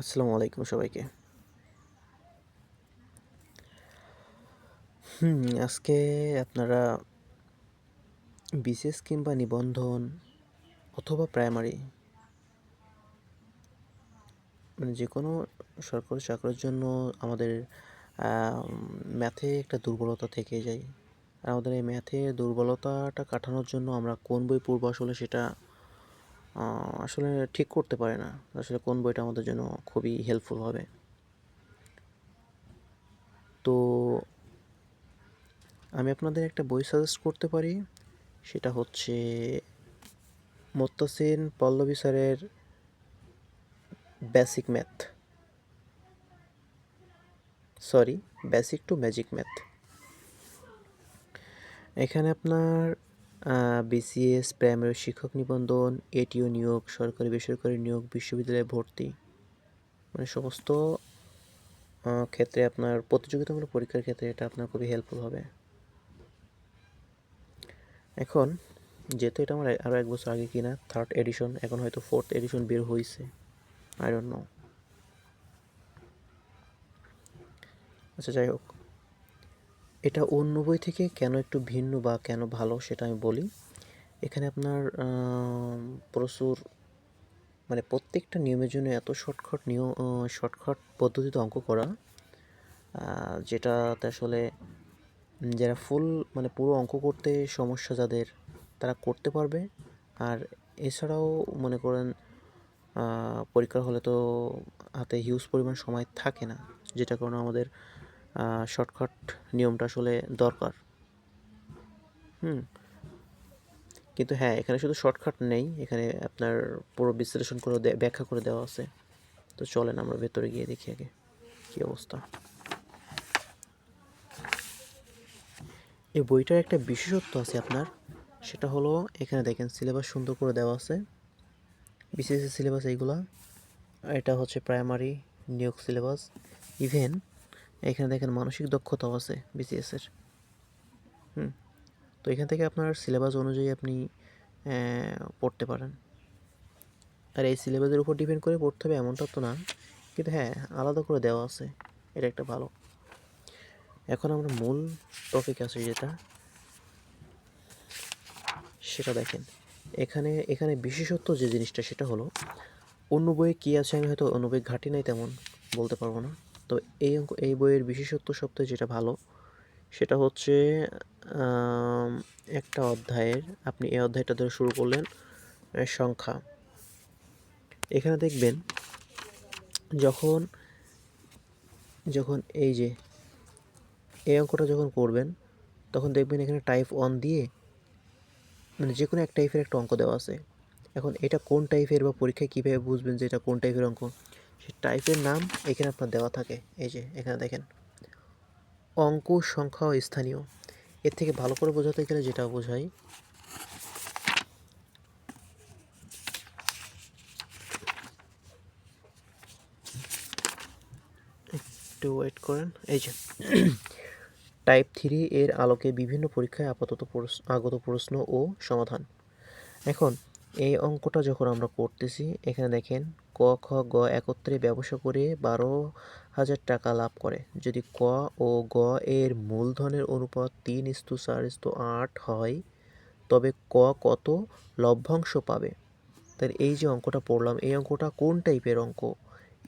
আসসালামু আলাইকুম সবাইকে। হুম, আজকে আপনারা বিশেষ কিংবা নিবন্ধন অথবা প্রাইমারি মানে যে কোনো সরকারি চাকরির জন্য আমাদের ম্যাথে একটা দুর্বলতা থেকে যায়। আর আমাদের এই ম্যাথে দুর্বলতাটা কাটানোর জন্য আমরা কোন বই পড়ব আসলে সেটা আসলে ঠিক করতে পারে না। আসলে কোন বইটা আমাদের জন্য খুবই হেল্পফুল হবে। তো আমি আপনাদের একটা বই সাজেস্ট করতে পারি। সেটা হচ্ছে মোত্তাসিন পল্লবী স্যারের basic math sorry basic to magic math এখানে আপনার বিসিএস প্রাইমারি শিক্ষক নিবন্ধন এটিও নিয়োগ, সরকারি বেসরকারি নিয়োগ, বিশ্ববিদ্যালয়ে ভর্তি। মানে সমস্ত ক্ষেত্রে আপনার, প্রতিযোগিতামূলক পরীক্ষার ক্ষেত্রে এটা আপনার খুবই হেল্পফুল হবে। এখন, যেহেতু এটা আমার আরও এক বছর আগে কিনা থার্ড এডিশন এখন হয়তো ফোর্থ এডিশন বের হয়েছে আই নো আচ্ছা যাই হোক। এটা অন্য বই থেকে কেন একটু ভিন্ন বা কেন ভালো সেটা আমি বলি। এখানে আপনার প্রচুর মানে প্রত্যেকটা নিয়মের জন্য এত শর্টকাট নিয়ম শর্টকাট পদ্ধতিতে অঙ্ক করা যেটাতে আসলে যারা ফুল মানে পুরো অঙ্ক করতে সমস্যা যাদের, তারা করতে পারবে। আর এছাড়াও মনে করেন পরীক্ষার হলে তো হাতে হিউজ পরিমাণ সময় থাকে না, যেটা কারণে আমাদের শর্টকাট নিয়মটা আসলে দরকার। হুম। কিন্তু হ্যাঁ এখানে শুধু শর্টকাট নেই, এখানে আপনার পুরো বিশ্লেষণ করে ব্যাখ্যা করে দেওয়া আছে। তো চলেন আমরা ভেতরে গিয়ে দেখি আগে কী অবস্থা। এই বইটার একটা বিশেষত্ব আছে আপনার, সেটা হলো এখানে দেখেন সিলেবাস সুন্দর করে দেওয়া আছে। বিসিএসসি সিলেবাস এইগুলা আর এটা হচ্ছে প্রাইমারি নিয়োগ সিলেবাস ইভেন এখানে দেখেন মানসিক দক্ষতাও আছে বিসিএসের হুম, তো এখান থেকে আপনার সিলেবাস অনুযায়ী আপনি পড়তে পারেন। আর এই সিলেবাসের উপর ডিপেন্ড করে পড়তে হবে এমনটা তো না, কিন্তু হ্যাঁ আলাদা করে দেওয়া আছে। এটা একটা ভালো। এখন আমরা মূল টপিক আছে যেটা, সেটা দেখেন। এখানে এখানে বিশেষত্ব যে জিনিসটা, সেটা হলো, অন্য বইয়ে কী আছে আমি হয়তো অন্য বই ঘাটি নাই তেমন বলতে পারব না। তো এই অঙ্ক, এই বইয়ের বিশেষত্ব সবথেকে যেটা ভালো, সেটা হচ্ছে একটা অধ্যায়ের, আপনি এই অধ্যায়টা ধরে শুরু করলেন সংখ্যা। এখানে দেখবেন, যখন যখন এই যে, এই অঙ্কটা যখন করবেন, তখন দেখবেন এখানে টাইপ ওয়ান দিয়ে মানে যে কোনো এক টাইপের একটা অঙ্ক দেওয়া আছে। এখন এটা কোন টাইপের বা পরীক্ষায় কীভাবে বুঝবেন যে এটা কোন টাইপের অঙ্ক? টাইপের নাম এখানে আপনার দেওয়া থাকে। এই যে, এখানে দেখেন। অঙ্ক সংখ্যা ও স্থানীয়। এর থেকে ভালো করে বোঝাতে গেলে যেটা বোঝাই, একটু ওয়েট করেন। এই যে টাইপ থ্রি এর আলোকে বিভিন্ন পরীক্ষায় আপাতত আগত প্রশ্ন ও সমাধান। এখন এই অঙ্কটা যখন আমরা করতেছি, এখানে দেখেন ক, খ, গ একত্রে ব্যবসা করে বারো হাজার টাকা লাভ করে। যদি ক ও গ এর মূলধনের অনুপাত তিন ইস্তু চার ইস্তু আট হয়, তবে ক কত? লভ্যাংশ পাবে। তাহলে এই যে অঙ্কটা পড়লাম, এই অঙ্কটা কোন টাইপের অঙ্ক?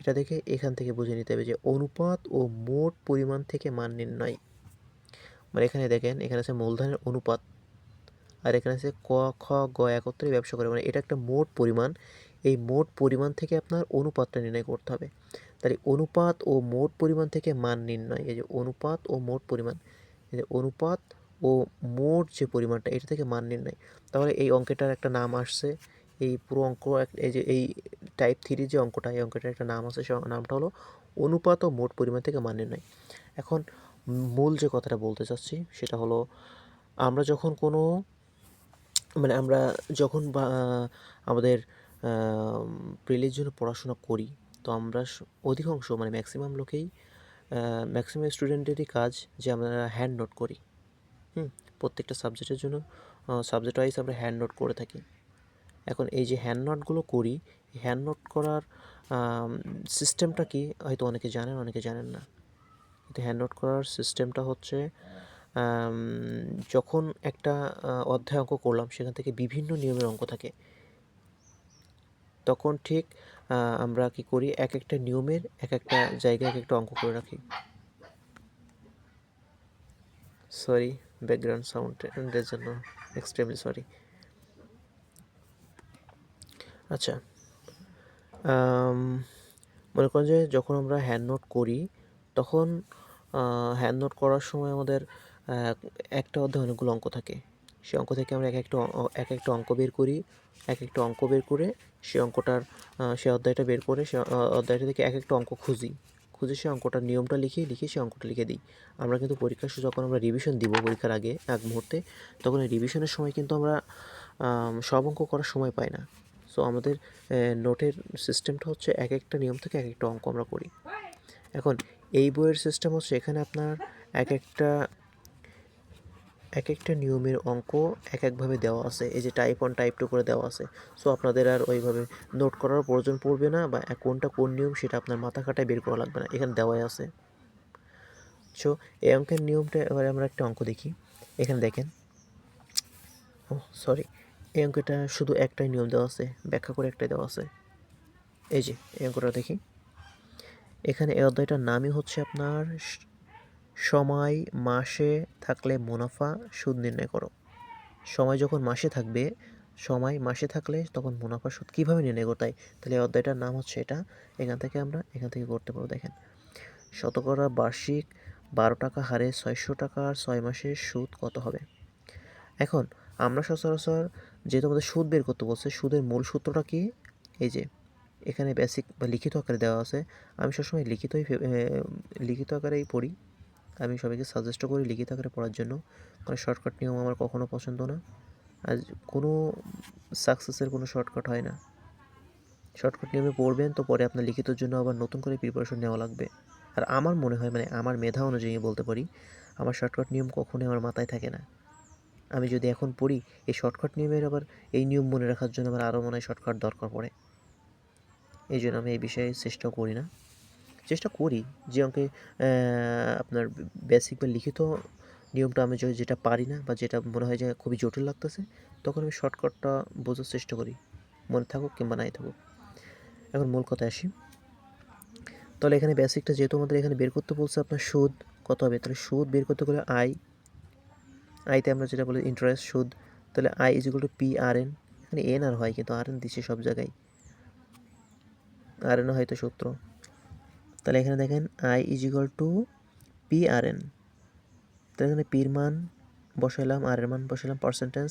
এটা দেখে এখান থেকে বুঝে নিতে হবে যে অনুপাত ও মোট পরিমাণ থেকে মান নির্ণয়। মানে এখানে দেখেন, এখানে আছে মূলধনের অনুপাত আর এখানে আছে ক, খ, গ একত্রে ব্যবসা করে। মানে এটা একটা মোট পরিমাণ। এই মোট পরিমাণ থেকে আপনার অনুপাতটা নির্ণয় করতে হবে। তাহলে অনুপাত ও মোট পরিমাণ থেকে মান নির্ণয়। এই যে অনুপাত ও মোট পরিমাণ। এই যে অনুপাত ও মোট যে পরিমাণটা, এটা থেকে মান নির্ণয়। তাহলে এই অঙ্কটার একটা নাম আসছে। এই পুরো অঙ্ক এই যে এই টাইপ থ্রি যে অঙ্কটা, এই অঙ্কটার একটা নাম আছে। সে নামটা হলো অনুপাত ও মোট পরিমাণ থেকে মান নির্ণয়। এখন মূল যে কথাটা বলতে চাচ্ছি, সেটা হলো আমরা যখন কোনো মানে আমরা যখন বা আমাদের প্রিলির জন্য পড়াশোনা করি, তো আমরা অধিকাংশ মানে ম্যাক্সিমাম লোকেই ম্যাক্সিমাম স্টুডেন্টেরই কাজ যে আমরা হ্যান্ড নোট করি। হুম, প্রত্যেকটা সাবজেক্টের জন্য সাবজেক্ট ওয়াইজ আমরা হ্যান্ড নোট করে থাকি। এখন এই যে হ্যান্ড নোটগুলো করি হ্যান্ড নোট করার সিস্টেমটা কি, হয়তো অনেকে জানেন অনেকে জানেন না। কিন্তু হ্যান্ড নোট করার সিস্টেমটা হচ্ছে যখন একটা অধ্যায় অঙ্ক করলাম, সেখান থেকে বিভিন্ন নিয়মের অঙ্ক থাকে। তখন ঠিক আমরা কি করি, এক একটা নিয়মের, এক একটা জায়গায় এক একটা অঙ্ক করে রাখি। সরি ব্যাকগ্রাউন্ড সাউন্ডের জন্য এক্সট্রিমলি সরি আচ্ছা মনে করেন যে যখন আমরা হ্যান্ড নোট করি, তখন হ্যান্ড নোট করার সময় আমাদের একটা অধ্যায় অনেকগুলো অঙ্ক থাকে। সেই অঙ্ক থেকে আমরা এক একটা এক একটা অঙ্ক বের করি এক একটা অঙ্ক বের করে সেই অঙ্কটার সে অধ্যায়টা বের করে সে অধ্যায়টা থেকে এক একটা অঙ্ক খুঁজি। খুঁজে সেই অঙ্কটার নিয়মটা লিখে লিখে সেই অঙ্কটা লিখে দিই। আমরা কিন্তু পরীক্ষার যখন আমরা রিভিশন দিব পরীক্ষার আগে, এক মুহূর্তে, তখন এই রিভিশনের সময় কিন্তু আমরা সব অঙ্ক করার সময় পাই না। সো আমাদের নোটের সিস্টেমটা হচ্ছে এক একটা নিয়ম থেকে এক একটা অঙ্ক আমরা করি। এখন, এই বইয়ের সিস্টেম হচ্ছে এখানে আপনার এক একটা এক একটা নিয়মের অঙ্ক এক একভাবে দেওয়া আছে। এই যে টাইপ ওয়ান টাইপ টু করে দেওয়া আছে। সো আপনাদের আর ওইভাবে নোট করার প্রয়োজন পড়বে না বা কোনটা কোন নিয়ম সেটা আপনার মাথা খাটায় বের করা লাগবে না। এখানে দেওয়াই আছে। সো এই অঙ্কের নিয়মটা এবারে আমরা একটা অঙ্ক দেখি। এখানে দেখেন। ও সরি এই অঙ্কটা শুধু একটাই নিয়ম দেওয়া আছে। ব্যাখ্যা করে একটাই দেওয়া আছে। এই যে, এই অঙ্কটা দেখি। এখানে এই অধ্যায়টার নামই হচ্ছে আপনার সময় মাসে থাকলে মুনাফা সুদ নির্ণয় করো। সময় যখন মাসে থাকবে, সময় মাসে থাকলে তখন মুনাফা সুদ কীভাবে নির্ণয় করতে হয়? তাহলে অধ্যায়টার নাম হচ্ছে এটা। এখান থেকে আমরা, এখান থেকে করতে পারব, দেখেন। শতকরা বার্ষিক বারো টাকা হারে ছয়শো টাকার ছয় মাসের সুদ কত হবে? এখন আমরা সচরাচর যেহেতু আমাদের সুদ বের করতে বলছে, সুদের মূল সূত্রটা কি? এই যে, এখানে বেসিক বা লিখিত আকারে দেওয়া আছে। আমি সবসময় লিখিতই লিখিত আকারেই পড়ি। আমি সবাইকে সাজেস্টও করি লিখিত আকারে পড়ার জন্য। কারণ শর্টকাট নিয়ম আমার কখনো পছন্দ না। আর কোনো সাকসেসের কোনো শর্টকাট হয় না। শর্টকাট নিয়মে পড়বেন তো পরে আপনার লিখিতর জন্য আবার নতুন করে প্রিপারেশন নেওয়া লাগবে। আর আমার মনে হয় মানে আমার মেধা অনুযায়ী বলতে পারি, আমার শর্টকাট নিয়ম কখনোই আমার মাথায় থাকে না। আমি যদি এখন পড়ি, এই শর্টকাট নিয়মের আবার এই নিয়ম মনে রাখার জন্য আমার আরও মনে হয় শর্টকাট দরকার পড়ে। এই জন্য আমি এই বিষয়ে চেষ্টাও করি না। চেষ্টা করি যে অঙ্কে আপনার বেসিক বা লিখিত নিয়মটা আমি যেটা পারি না বা যেটা মনে হয় যে খুবই জটিল লাগতেছে, তখন আমি শর্টকাটটা বোঝার চেষ্টা করি। মনে থাকুক কিংবা নাই থাকুক। এখন মূল কথা আসি। তাহলে এখানে বেসিকটা যেহেতু আমাদের এখানে বের করতে বলছে আপনার সুদ, কত হবে? তাহলে সুদ বের করতে গেলে আই আইতে আমরা যেটা বলি ইন্টারেস্ট সুদ, তাহলে I is equal to P R N এখানে এন আর হয় কিন্তু আর এন দিচ্ছে সব জায়গায়। আর এন হয়তো সূত্র। তাহলে এখানে দেখেন I is equal to P R N তাহলে এখানে পির মান বসাইলাম আর এর মান বসাইলাম পার্সেন্টেজ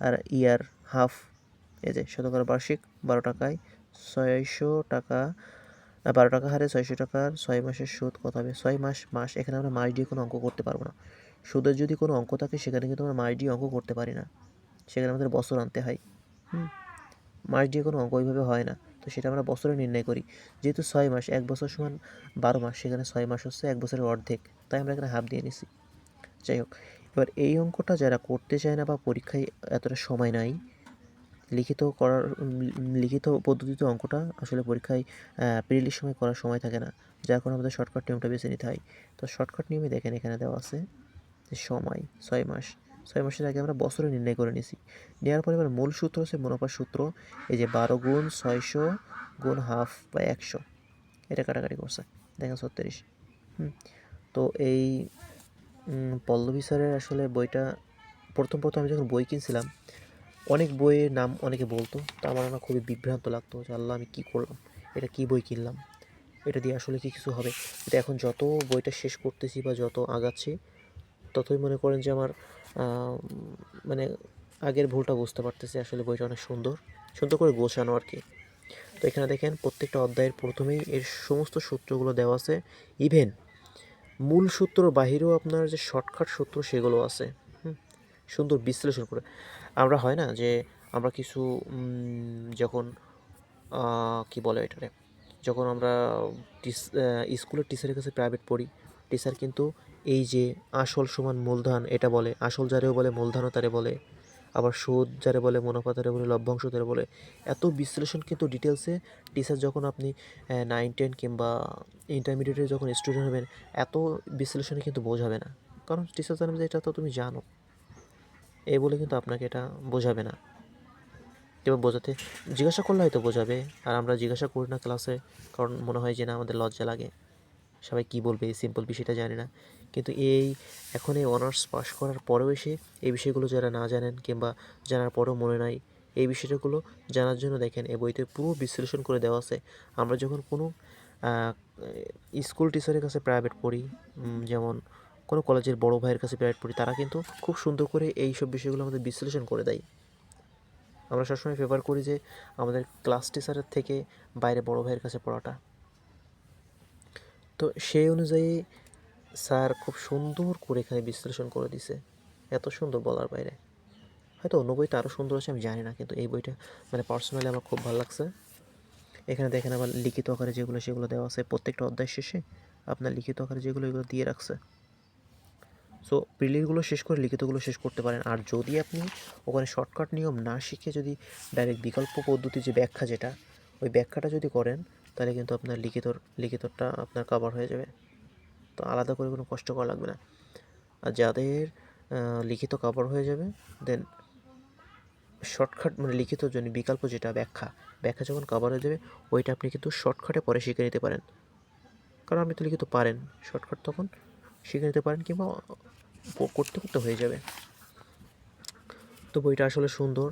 আর ইয়ার হাফ এই যে শতকরা বার্ষিক বারো টাকায় ছয়শো টাকা বারো টাকা হারে ছয়শো টাকার ছয় মাসের সুদ কত হবে? ছয় মাস মাস, এখানে আমরা মাস দিয়ে কোনো অঙ্ক করতে পারব না। সুদের যদি কোনো অঙ্ক থাকে, সেখানে কিন্তু আমরা মাস দিয়ে অঙ্ক করতে পারি না। সেখানে আমাদের বছর আনতে হয়। হুম, মাস দিয়ে কোনো অঙ্ক ওইভাবে হয় না। তো সেটা আমরা বছরে নির্ণয় করি। যেহেতু ছয় মাস, এক বছর সমান বারো মাস, সেখানে ছয় মাস হচ্ছে এক বছরের অর্ধেক। তাই আমরা এখানে হাফ দিয়ে নিছি। যাই হোক, এবার এই অঙ্কটা যারা করতে চায় না বা পরীক্ষায় এতটা সময় নাই, লিখিত করার, লিখিত পদ্ধতিতে অঙ্কটা আসলে পরীক্ষায় পিরিয়ডের সময় করার সময় থাকে না। যার কারণে আমাদের শর্টকাট নিয়মটা বেছে নিতে হয়। তো শর্টকাট নিয়মে দেখেন এখানে দেওয়া আছে সময়, ছয় মাস। ছয় মাসের আগে আমরা বছরে নির্ণয় করে নিছি নেওয়ার পরে এবার মূল সূত্র হচ্ছে মুনাফার সূত্র। এই যে বারো গুণ ছয়শো গুণ হাফ বা একশো। এটা কাটাকাটি করছে। দেখেন ছত্রিশ। হুম। তো এই পল্লবী স্যারের আসলে বইটা, প্রথম প্রথম আমি যখন বই কিনছিলাম, অনেক বইয়ের নাম অনেকে বলতো, তা আমার না খুবই বিভ্রান্ত লাগতো যে, আল্লাহ, আমি কী করলাম? এটা কী বই কিনলাম? এটা দিয়ে আসলে কি কিছু হবে? এটা এখন যত বইটা শেষ করতেছি বা যত আগাচ্ছি ততই মনে করেন যে আমার মানে আগের ভুলটা বুঝতে পারতেছি। আসলে বইটা অনেক সুন্দর সুন্দর করে গোছানো আর কি। তো এখানে দেখেন, প্রত্যেকটা অধ্যায়ের প্রথমেই এর সমস্ত সূত্রগুলো দেওয়া আছে। ইভেন মূল সূত্র বাহিরেও আপনার যে শর্টকাট সূত্র সেগুলো আছে। সুন্দর বিশ্লেষণ করে। আমরা হয় না যে আমরা কিছু যখন কি বলে এটারে যখন আমরা স্কুলের টিচারের কাছে প্রাইভেট পড়ি টিচার কিন্তু এই যে আসল সমান মূলধন, এটা বলে। আসল যারেও বলে, মূলধনও তারে বলে। আবার সুদ যারে বলে, মুনাফা যারা বলে, লভ্যাংশ যারা বলে। এত বিশ্লেষণ কিন্তু ডিটেলসে টিচার যখন আপনি নাইন টেন কিংবা ইন্টারমিডিয়েটে যখন স্টুডেন্ট হবেন, এত বিশ্লেষণে কিন্তু বোঝাবে না। কারণ টিচার জানবে যে, এটা তো তুমি জানো। এই বলে কিন্তু আপনাকে এটা বোঝাবে না। এবার বোঝাতে, জিজ্ঞাসা করলে হয়তো বোঝাবে। আর আমরা জিজ্ঞাসা করি না ক্লাসে কারণ মনে হয় যে না, আমাদের লজ্জা লাগে। সবাই কী বলবে? এই সিম্পল বিষয়টা জানি না। কিন্তু এই এখন এই অনার্স পাস করার পরেও এসে এই বিষয়গুলো যারা না জানেন কিংবা জানার পরেও মনে নাই, এই বিষয়গুলো জানার জন্য দেখেন এই বইতে পুরো বিশ্লেষণ করে দেওয়া আছে। আমরা যখন কোনো স্কুল টিচারের কাছে প্রাইভেট পড়ি যেমন কোনো কলেজের বড় ভাইয়ের কাছে প্রাইভেট পড়ি, তারা কিন্তু খুব সুন্দর করে এই সব বিষয়গুলো আমাদের বিশ্লেষণ করে দেয়। আমরা সবসময় ফেভার করি যে আমাদের ক্লাস টিচারের থেকে বাইরে বড় ভাইয়ের কাছে পড়াটা। তো সেই অনুযায়ী স্যার খুব সুন্দর করে এখানে বিশ্লেষণ করে দিছে। এত সুন্দর বলার বাইরে। হয়তো অন্য বইটা আরও সুন্দর আছে, আমি জানি না, কিন্তু এই বইটা মানে পার্সোনালি আমার খুব ভালো লাগছে। এখানে দেখেন আবার লিখিত আকারে যেগুলো, সেগুলো দেওয়া আছে প্রত্যেকটা অধ্যায় শেষে। আপনার লিখিত আকারে যেগুলো, এগুলো দিয়ে রাখছে। সো প্রিলিগুলো শেষ করে লিখিতগুলো শেষ করতে পারেন। আর যদি আপনি ওখানে শর্টকাট নিয়ম না শিখে যদি ডাইরেক্ট বিকল্প পদ্ধতি যে ব্যাখ্যা যেটা, ওই ব্যাখ্যাটা যদি করেন, তাহলে কিন্তু আপনার লিখিতর লিখিতটা আপনার কভার হয়ে যাবে। তো আলাদা করে কোনো কষ্ট করা লাগবে না। আর যাদের লিখিত কভার হয়ে যাবে দেন শর্টকাট মানে লিখিত জন্য বিকল্প যেটা ব্যাখ্যা ব্যাখ্যা যখন কভার হয়ে যাবে, ওইটা আপনি কিন্তু শর্টকাটে পরে শিখে নিতে পারেন। কারণ আপনি তো লিখিত পারেন শর্টকাট তখন শিখে নিতে পারেন কিংবা করতে করতে হয়ে যাবে। তো বইটা আসলে সুন্দর।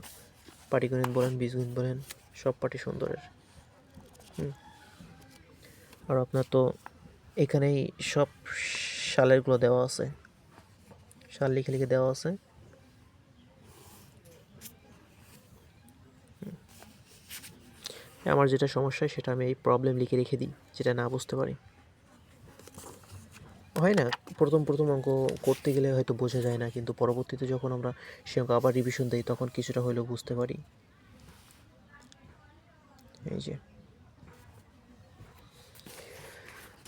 পাটিগণিত বলেন, বীজগণিত বলেন, সব পাটি সুন্দরের। হুম। আর আপনার তো এখানেই সব সালেরগুলো দেওয়া আছে। সাল লিখে লিখে দেওয়া আছে। আমার যেটা সমস্যা, সেটা আমি এই প্রবলেম লিখে রেখে দিই, যেটা না বুঝতে পারি। হয় না? প্রথম প্রথম অঙ্ক করতে গেলে হয়তো বোঝা যায় না, কিন্তু পরবর্তীতে যখন আমরা সে অঙ্ক আবার রিভিশন দিই, তখন কিছুটা হলেও বুঝতে পারি। এই যে।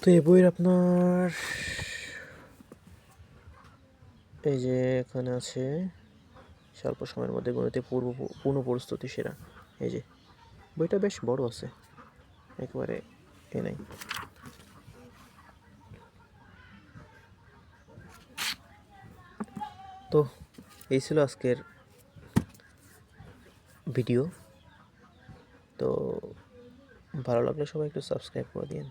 তো এই বইয়ের আপনার এই যে এখানে আছে, স্বল্প সময়ের মধ্যে গণিতে পূর্ব পূর্ণ প্রস্তুতি সেরা। এই যে, বইটা বেশ বড় আছে, একেবারে এ নাই। তো এই ছিল আজকের ভিডিও। তো ভালো লাগলে সবাই একটু সাবস্ক্রাইব করে দিন